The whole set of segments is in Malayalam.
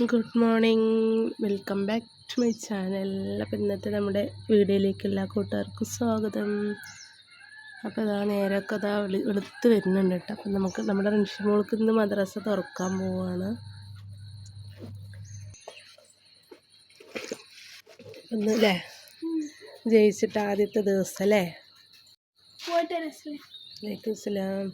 Good morning. Welcome back to my channel. അപ്പോൾ ഇന്നത്തെ നമ്മുടെ വീഡിയോയിലേക്ക് എല്ലാ കൂട്ടുകാർക്കും സ്വാഗതം. അപ്പോൾ അതാ നേരമൊക്കെ അതാ വെളി വെളുത്ത് വരുന്നുണ്ട് കേട്ടോ. അപ്പം നമുക്ക് നമ്മുടെ റിൻഷിമോൾക്ക് ഇന്ന് മദ്രസ തുറക്കാൻ പോവാണ്. ഒന്നല്ലേ ജയിച്ചിട്ട് ആദ്യത്തെ ദിവസം അല്ലേ വലൈക്കും അസ്സലാം.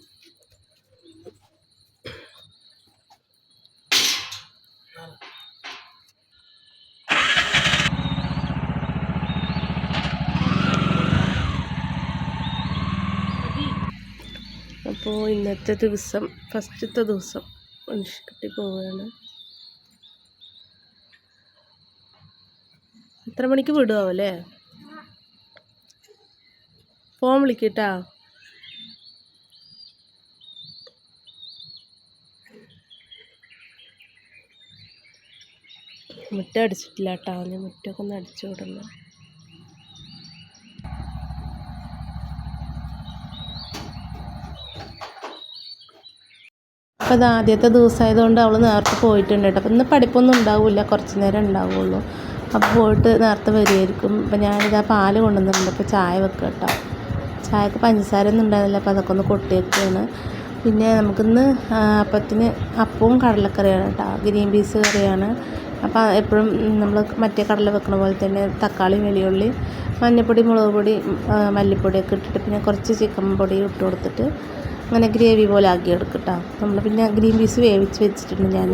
അപ്പോൾ ഇന്നത്തെ ദിവസം ഫസ്റ്റത്തെ ദിവസം മനുഷ്യക്കുട്ടി പോവുകയാണ്. എത്ര മണിക്ക് വിടുമല്ലേ ഫോൺ വിളിക്കട്ടാ. മുറ്റ അടിച്ചിട്ടില്ല കേട്ടോ ഞാൻ മുറ്റമൊക്കെ ഒന്ന് അടിച്ചു വിടണം. അപ്പോൾ അത് ആദ്യത്തെ ദിവസമായതുകൊണ്ട് അവൾ നേരത്തെ പോയിട്ടുണ്ട് കേട്ടോ. അപ്പോൾ ഇന്ന് പഠിപ്പൊന്നും ഉണ്ടാവില്ല. കുറച്ച് നേരം ഉണ്ടാവുള്ളൂ. അപ്പോൾ പോയിട്ട് നേരത്തെ വരികയായിരിക്കും. അപ്പോൾ ഞാനിതാ പാൽ കൊണ്ടുവന്നിട്ടുണ്ട്. അപ്പോൾ ചായ വെക്കുക കേട്ടോ. ചായക്ക് പഞ്ചസാര ഒന്നും ഉണ്ടായിരുന്നില്ല. അപ്പോൾ അതൊക്കെ ഒന്ന് കൊട്ടിയൊക്കെയാണ് പിന്നെ നമുക്കിന്ന് അപ്പത്തിന് അപ്പവും കടലക്കറിയാണ് കേട്ടോ. ഗ്രീൻ പീസ് കറിയാണ്. അപ്പോൾ എപ്പോഴും നമ്മൾ മറ്റേ കടല വെക്കുന്ന പോലെ തന്നെ തക്കാളി വെളിയുള്ളി മഞ്ഞൾപ്പൊടി മുളക് പൊടി മല്ലിപ്പൊടിയൊക്കെ ഇട്ടിട്ട് പിന്നെ കുറച്ച് ചിക്കൻ പൊടി ഇട്ട് കൊടുത്തിട്ട് അങ്ങനെ ഗ്രേവി പോലെ ആക്കി എടുക്കട്ടോ നമ്മൾ പിന്നെ ഗ്രീൻ പീസ് വേവിച്ച് വെച്ചിട്ടുണ്ട് ഞാൻ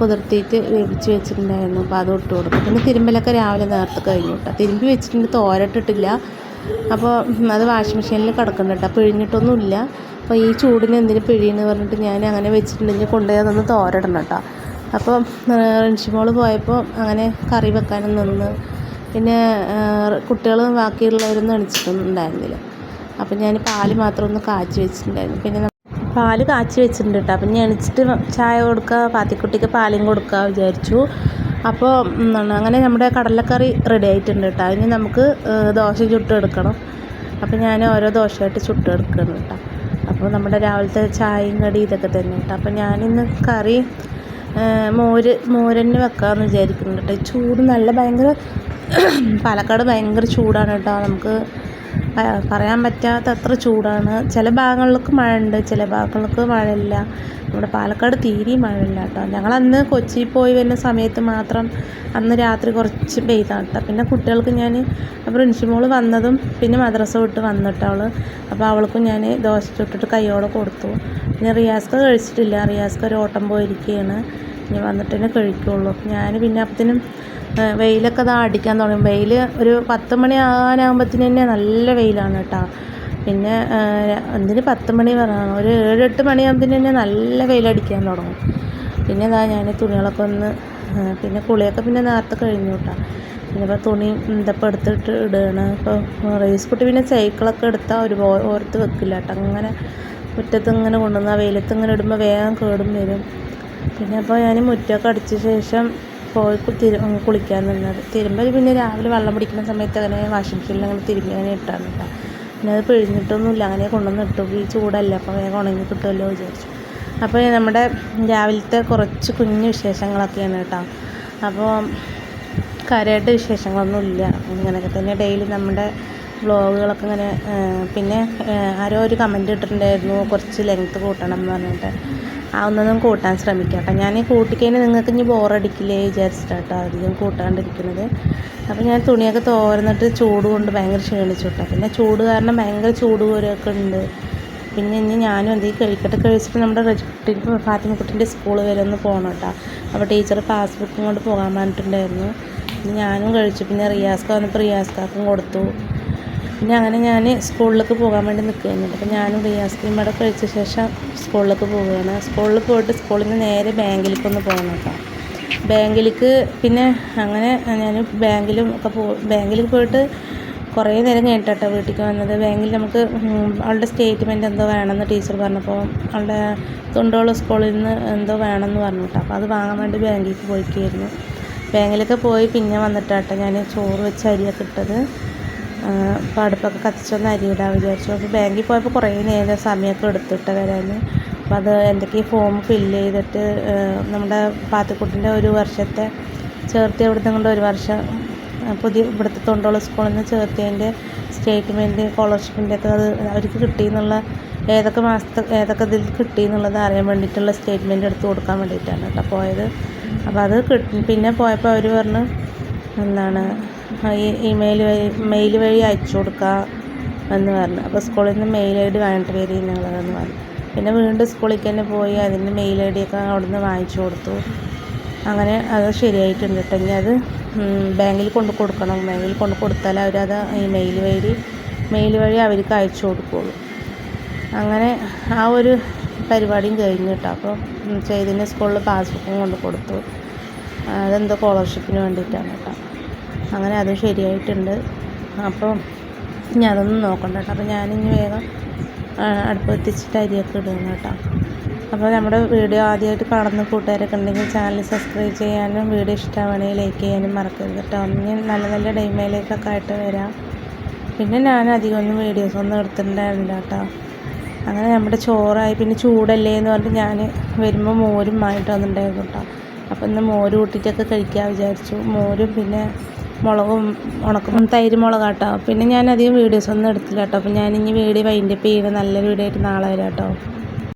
കുതിർത്തിയിട്ട് വേവിച്ച് വെച്ചിട്ടുണ്ടായിരുന്നു. അപ്പോൾ അത് ഇട്ട് കൊടുക്കും പിന്നെ തിരുമ്പലൊക്കെ രാവിലെ നേരത്തെ കഴിഞ്ഞു കേട്ടോ. തിരുമ്പി വെച്ചിട്ടുണ്ട് തോരട്ടിട്ടില്ല. അപ്പോൾ അത് വാഷിംഗ് മെഷീനിൽ കിടക്കുന്നുണ്ട് കേട്ടോ. പിഴിഞ്ഞിട്ടൊന്നുമില്ല. അപ്പോൾ ഈ ചൂടിന് എന്തിനു പിഴിയെന്ന് പറഞ്ഞിട്ട് ഞാൻ അങ്ങനെ വെച്ചിട്ടുണ്ടെങ്കിൽ കൊണ്ടുപോയി അതൊന്ന് തോരടണം കേട്ടോ. അപ്പോൾ റിൻഷിമോൾ പോയപ്പോൾ അങ്ങനെ കറി വെക്കാനും നിന്ന്. പിന്നെ കുട്ടികൾ ബാക്കിയുള്ളവരൊന്നും എണിച്ചിട്ടൊന്നും ഉണ്ടായിരുന്നില്ല. അപ്പം ഞാൻ പാൽ മാത്രം ഒന്ന് കാച്ചി വെച്ചിട്ടുണ്ടായിരുന്നു. പിന്നെ പാൽ കാച്ചി വെച്ചിട്ടുണ്ട് കേട്ടോ അപ്പം ഞാൻ എണിച്ചിട്ട് ചായ കൊടുക്കുക പാത്തിക്കുട്ടിക്ക് പാലും കൊടുക്കുക വിചാരിച്ചു. അപ്പോൾ എന്താണ് അങ്ങനെ നമ്മുടെ കടലക്കറി റെഡി ആയിട്ടുണ്ട് കേട്ടോ അതിന് നമുക്ക് ദോശ ചുട്ടെടുക്കണം അപ്പോൾ ഞാൻ ഓരോ ദോശയായിട്ട് ചുട്ടെടുക്കണം കേട്ടോ അപ്പോൾ നമ്മുടെ രാവിലത്തെ ചായയും കടി ഇതൊക്കെ തന്നെ കേട്ടോ അപ്പോൾ ഞാനിന്ന് കറി മോര് മോരന്നെ വെക്കാമെന്ന് വിചാരിക്കുന്നുണ്ട് കേട്ടോ ചൂട് നല്ല ഭയങ്കര പാലക്കാട് ഭയങ്കര ചൂടാണ് കേട്ടോ നമുക്ക് പറയാൻ പറ്റാത്ത അത്ര ചൂടാണ്. ചില ഭാഗങ്ങളിലൊക്കെ മഴ ഉണ്ട് ചില ഭാഗങ്ങൾക്ക് മഴയില്ല. നമ്മുടെ പാലക്കാട് തീരെ മഴയില്ല കേട്ടോ. ഞങ്ങൾ അന്ന് കൊച്ചിയിൽ പോയി വരുന്ന സമയത്ത് മാത്രം അന്ന് രാത്രി കുറച്ച് പെയ്താണ് കേട്ടോ. പിന്നെ കുട്ടികൾക്ക് ഞാൻ അപ്പോൾ റിൻഷിമോൾ വന്നതും പിന്നെ മദ്രസ വിട്ട് വന്നിട്ട് അവൾ അപ്പോൾ അവൾക്കും ഞാൻ ദോശ ചുട്ടിട്ട് കൈയോടെ കൊടുത്തു. പിന്നെ റിയാസ്ക കഴിച്ചിട്ടില്ല. റിയാസ്ക ഒരു ഓട്ടം പോയിരിക്കുകയാണ്. ഇനി വന്നിട്ട് കഴിക്കുള്ളൂ. ഞാൻ പിന്നെ അപ്പത്തിനും വെയിലൊക്കെ അതാ അടിക്കാൻ തുടങ്ങും. വെയിൽ ഒരു പത്ത് മണി ആകാനാകുമ്പത്തിന് തന്നെ നല്ല വെയിലാണ് കേട്ടോ. പിന്നെ എന്തിന് പത്ത് മണി പറയണം ഒരു ഏഴെട്ട് മണിയാകുമ്പത്തിന് തന്നെ നല്ല വെയിലടിക്കാൻ തുടങ്ങും. പിന്നെ ഇതാ ഞാൻ തുണികളൊക്കെ ഒന്ന് പിന്നെ കുളിയൊക്കെ പിന്നെ നേരത്തെ കഴിഞ്ഞു കേട്ടോ. പിന്നെ ഇപ്പോൾ തുണി ഇതപ്പോൾ എടുത്തിട്ട് ഇടുകയാണ് ഇപ്പോൾ റേസ് കുട്ടി പിന്നെ സൈക്കിളൊക്കെ എടുത്താൽ ഒരു ഓരത്ത് വെക്കില്ല കേട്ടോ. അങ്ങനെ മുറ്റത്ത് ഇങ്ങനെ കൊണ്ടുവന്നാൽ വെയിലത്ത് ഇങ്ങനെ ഇടുമ്പോൾ വേഗം കേടും വരും. പിന്നെ അപ്പോൾ ഞാൻ മുറ്റമൊക്കെ അടിച്ച ശേഷം പോയി തിരു കുളിക്കാൻ നിന്നത്. തിരുമ്പൽ പിന്നെ രാവിലെ വെള്ളം പിടിക്കുന്ന സമയത്ത് അങ്ങനെ വാഷിംഗ് മെഷീനിൽ അങ്ങനെ തിരുമ്പി അങ്ങനെ ഇട്ടാണ് പിന്നെ അത് പിഴിഞ്ഞിട്ടൊന്നുമില്ല. അങ്ങനെ കൊണ്ടുവന്ന് ഇട്ടു. ഈ ചൂടല്ല അപ്പോൾ വേഗം ഉണങ്ങി കിട്ടുമല്ലോ വിചാരിച്ചു. അപ്പോൾ നമ്മുടെ രാവിലത്തെ കുറച്ച് കുഞ്ഞു വിശേഷങ്ങളൊക്കെയാണ് കേട്ടോ. അപ്പോൾ കാര്യമായിട്ട് വിശേഷങ്ങളൊന്നുമില്ല. ഇങ്ങനെയൊക്കെ തന്നെ ഡെയിലി നമ്മുടെ വ്ളോഗുകളൊക്കെ ഇങ്ങനെ പിന്നെ ആരോ ഒരു കമന്റ് ഇട്ടിട്ടുണ്ടായിരുന്നു. കുറച്ച് ലെങ്ത്ത് കൂട്ടണം എന്ന് പറഞ്ഞിട്ട്. ആ ഒന്നൊന്നും കൂട്ടാൻ ശ്രമിക്കാം. കേട്ടോ ഞാൻ കൂട്ടിക്കഴിഞ്ഞാൽ നിങ്ങൾക്ക് ഇനി ബോറടിക്കില്ലേ വിചാരിച്ചിട്ടാട്ടോ അധികം കൂട്ടാണ്ടിരിക്കുന്നത്. അപ്പോൾ ഞാൻ തുണിയൊക്കെ തോരന്നിട്ട് ചൂട് കൊണ്ട് ഭയങ്കര ക്ഷീണിച്ചു കേട്ടോ പിന്നെ ചൂട് കാരണം ഭയങ്കര ചൂട് പോരൊക്കെ ഉണ്ട്. പിന്നെ ഇനി ഞാനും എന്തെങ്കിലും കഴിക്കട്ടെ കഴിച്ചിട്ട് നമ്മുടെ റെജിക്കുട്ടി ഫാത്തിമക്കുട്ടിന്റെ സ്കൂൾ വരെ ഒന്ന് പോകണം കേട്ടോ അപ്പോൾ ടീച്ചർ പാസ്ബുക്കും കൊണ്ട് പോകാൻ പറഞ്ഞിട്ടുണ്ടായിരുന്നു. ഞാനും കഴിച്ചു. പിന്നെ റിയാസ്ക വന്നപ്പോൾ കൊടുത്തു. പിന്നെ അങ്ങനെ ഞാൻ സ്കൂളിലേക്ക് പോകാൻ വേണ്ടി നിൽക്കുന്നുണ്ട് അപ്പോൾ ഞാനും റിയാസ് ക്രീം അവിടെ കഴിച്ച ശേഷം സ്കൂളിലേക്ക് പോവുകയാണ്. സ്കൂളിൽ പോയിട്ട് സ്കൂളിൽ നിന്ന് നേരെ ബാങ്കിലേക്ക് ഒന്ന് പോകണം കേട്ടോ ബാങ്കിലേക്ക് പിന്നെ അങ്ങനെ ഞാൻ ബാങ്കിലും ഒക്കെ പോ ബാങ്കിൽ പോയിട്ട് കുറേ നേരം കഴിഞ്ഞിട്ടോ വീട്ടിലേക്ക് വന്നത്. ബാങ്കിൽ നമുക്ക് അവളുടെ സ്റ്റേറ്റ്മെന്റ് എന്തോ വേണമെന്ന് ടീച്ചർ പറഞ്ഞപ്പോൾ അവളുടെ തൊണ്ടോളം സ്കൂളിൽ നിന്ന് എന്തോ വേണമെന്ന് പറഞ്ഞു കേട്ടോ അപ്പോൾ അത് വാങ്ങാൻ വേണ്ടി ബാങ്കിലേക്ക് പോയിക്കായിരുന്നു. ബാങ്കിലൊക്കെ പോയി പിന്നെ വന്നിട്ടാട്ടോ ഞാൻ ചോറ് വെച്ച് അരിയൊക്കെ ഇട്ടത്. അടുപ്പൊക്കെ കത്തിച്ചൊന്ന് അരിയിടാൻ വിചാരിച്ചു. അപ്പോൾ ബാങ്കിൽ പോയപ്പോൾ കുറേ നേരം സമയമൊക്കെ എടുത്തിട്ട് വരാൻ അപ്പോൾ അത് എന്തൊക്കെയോ ഫോം ഫില്ല് ചെയ്തിട്ട് നമ്മുടെ പാത്തിക്കുട്ടിന്റെ ഒരു വർഷത്തെ ചേർത്തി അവിടുന്ന് കൊണ്ട് ഒരു വർഷം പുതിയ ഇവിടുത്തെ തൊണ്ടുള്ള സ്കൂളിൽ നിന്ന് ചേർത്തിയതിന്റെ സ്റ്റേറ്റ്മെന്റ് സ്കോളർഷിപ്പിന്റെ ഒക്കെ അത് അവർക്ക് കിട്ടി എന്നുള്ള ഏതൊക്കെ മാസത്തെ ഏതൊക്കെ ഇതിൽ കിട്ടി എന്നുള്ളത് അറിയാൻ വേണ്ടിയിട്ടുള്ള സ്റ്റേറ്റ്മെന്റ് എടുത്ത് കൊടുക്കാൻ വേണ്ടിയിട്ടാണ് കേട്ടോ പോയത്. അപ്പോൾ അത് പിന്നെ പോയപ്പോൾ അവർ പറഞ്ഞു എന്താണ് ഇമെയിൽ വഴി മെയിൽ വഴി അയച്ചു കൊടുക്കുക എന്ന് പറഞ്ഞു. അപ്പോൾ സ്കൂളിൽ നിന്ന് മെയിൽ ഐ ഡി വേണ്ട വരി എന്നുള്ളതെന്ന് പറഞ്ഞു. പിന്നെ വീണ്ടും സ്കൂളിലേക്ക് തന്നെ പോയി അതിന്റെ മെയിൽ ഐ ഡിയൊക്കെ അവിടെ നിന്ന് വാങ്ങിച്ചു കൊടുത്തു. അങ്ങനെ അത് ശരിയായിട്ടുണ്ട് കേട്ടോ. ഇനി അത് ബാങ്കിൽ കൊണ്ട് കൊടുക്കണം. ബാങ്കിൽ കൊണ്ട് കൊടുത്താൽ അവരത് ഈ മെയിൽ വഴി മെയിൽ വഴി അവർക്ക് അയച്ചു കൊടുക്കുള്ളൂ. അങ്ങനെ ആ ഒരു പരിപാടിയും കഴിഞ്ഞു കേട്ടോ. അപ്പോൾ ചെയ്തിന്റെ സ്കൂളിൽ പാസ്ബുക്കും കൊണ്ട് കൊടുത്തു. അതെന്തോ സ്കോളർഷിപ്പിന് വേണ്ടിയിട്ടാണ് കേട്ടോ. അങ്ങനെ അത് ശരിയായിട്ടുണ്ട്. അപ്പോൾ ഇനി അതൊന്നും നോക്കണ്ട കേട്ടോ. അപ്പോൾ ഞാനിനി വേഗം അടുപ്പ് എത്തിച്ചിട്ട് അരിയൊക്കെ ഇടുന്നു കേട്ടോ. അപ്പോൾ നമ്മുടെ വീഡിയോ ആദ്യമായിട്ട് കാണുന്ന കൂട്ടുകാരൊക്കെ ഉണ്ടെങ്കിൽ ചാനൽ സബ്സ്ക്രൈബ് ചെയ്യാനും വീഡിയോ ഇഷ്ടമാണെങ്കിൽ ലൈക്ക് ചെയ്യാനും മറക്കരുത് കേട്ടോ. ഇനി നല്ല നല്ല ഡൈമയിലേക്കൊക്കെ ആയിട്ട് വരാം. പിന്നെ ഞാൻ അധികം ഒന്നും വീഡിയോസ് ഒന്നും എടുത്തിട്ടുണ്ടായിരുന്നില്ല കേട്ടോ. അങ്ങനെ നമ്മുടെ ചോറായി. പിന്നെ ചൂടല്ലേ എന്ന് പറഞ്ഞിട്ട് ഞാൻ വരുമ്പോൾ മോരും ആയിട്ട് വന്നിട്ടുണ്ടായിരുന്നു കേട്ടോ. അപ്പോൾ ഇന്ന് മോര് കൂട്ടിയിട്ടൊക്കെ കഴിക്കാൻ വിചാരിച്ചു. മോരും പിന്നെ മുളകും ഉണക്കും തൈര് കേട്ടോ പിന്നെ ഞാൻ അധികം വീഡിയോസ് ഒന്നും എടുത്തില്ല കേട്ടോ. അപ്പോൾ ഞാൻ ഇനി വീഡിയോ വൈൻഡപ്പ് ചെയ്യുന്ന നല്ലൊരു വീഡിയോ ആയിട്ട് നാളെ വരാം കേട്ടോ